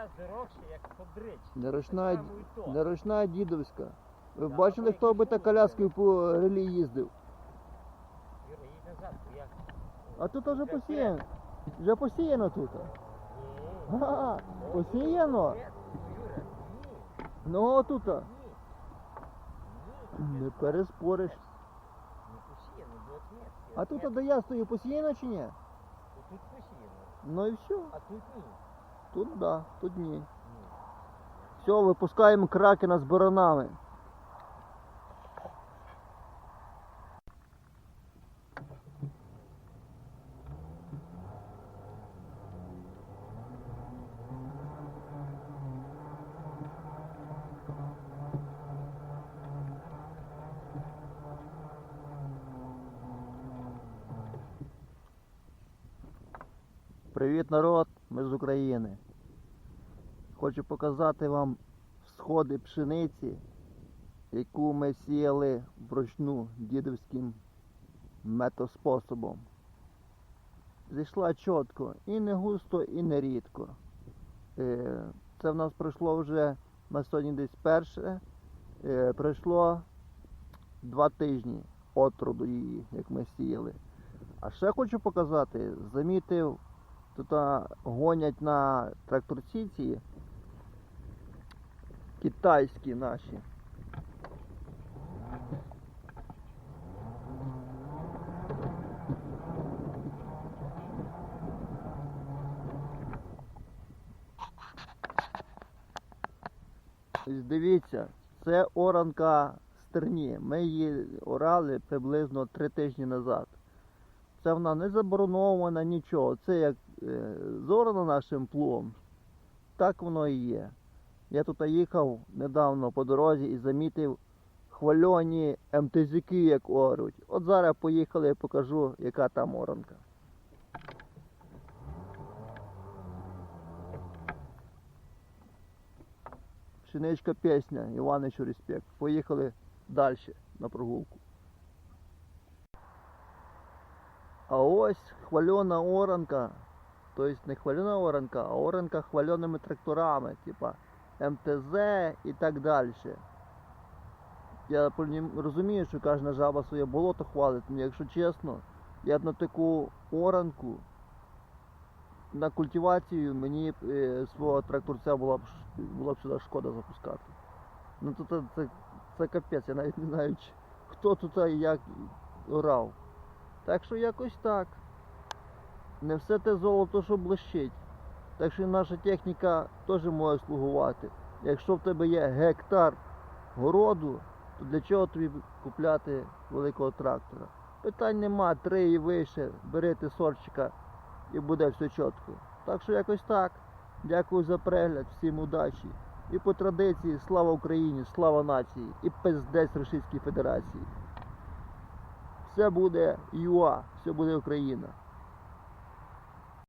рази дорожче, як подрич. Неручна, неручна дідовська. Ви Да, бачили, хто би та коляскою по релі їздив? Юра, їдь назад, бо я... А тут вже посіяно. Вже посіяно тут. Посіяно? Ну тут. ні. Ні, Не переспориш. А тут, де я стою, посіяно чи ні? Тут посіяно, Ну і все. а тут ні. Тут да, тут ні. Все, випускаємо кракена з баранами. Привіт, народ! Ми з України. Хочу показати вам сходи пшениці, яку ми сіяли вручну дідовським метоспособом. Зійшла чітко і не густо, і не рідко. Е, Це в нас пройшло вже на сьогодні десь перше. Е, Пройшло два тижні от роду її, як ми сіяли. А ще хочу показати, замітив, тут гонять на тракторці ці китайські наші. Дивіться, це оранка стерні. Ми її орали приблизно три тижні назад. Це вона не заборонована нічого. Це як е, зорано нашим плугом, так воно і є. Я тут їхав недавно по дорозі і замітив хвальоні МТЗки, як оруть. От зараз поїхали, я покажу, яка там оранка. Пшеничка пісня, Іваничу респект. Поїхали далі на прогулку. А ось хвальона оранка, тобто не хвальона оранка, а оранка хвальоними тракторами, типа МТЗ і так далі. Я розумію, що кожна жаба своє болото хвалить, але якщо чесно, я б на таку оранку на культивацію мені е, свого тракторця була б, була б сюди шкода запускати. Ну то це, це, це капець, я навіть не знаю, хто тут і як орав. Так що якось так. Не все те золото, що блищить. Так що наша техніка теж може слугувати. Якщо в тебе є гектар городу, то для чого тобі купляти великого трактора? Питань нема, три і вище, бери ти сорчика і буде все чітко. Так що якось так. Дякую за перегляд, всім удачі. І по традиції слава Україні, слава нації і пиздець Російській Федерації. Все буде ЮА, все буде Україна.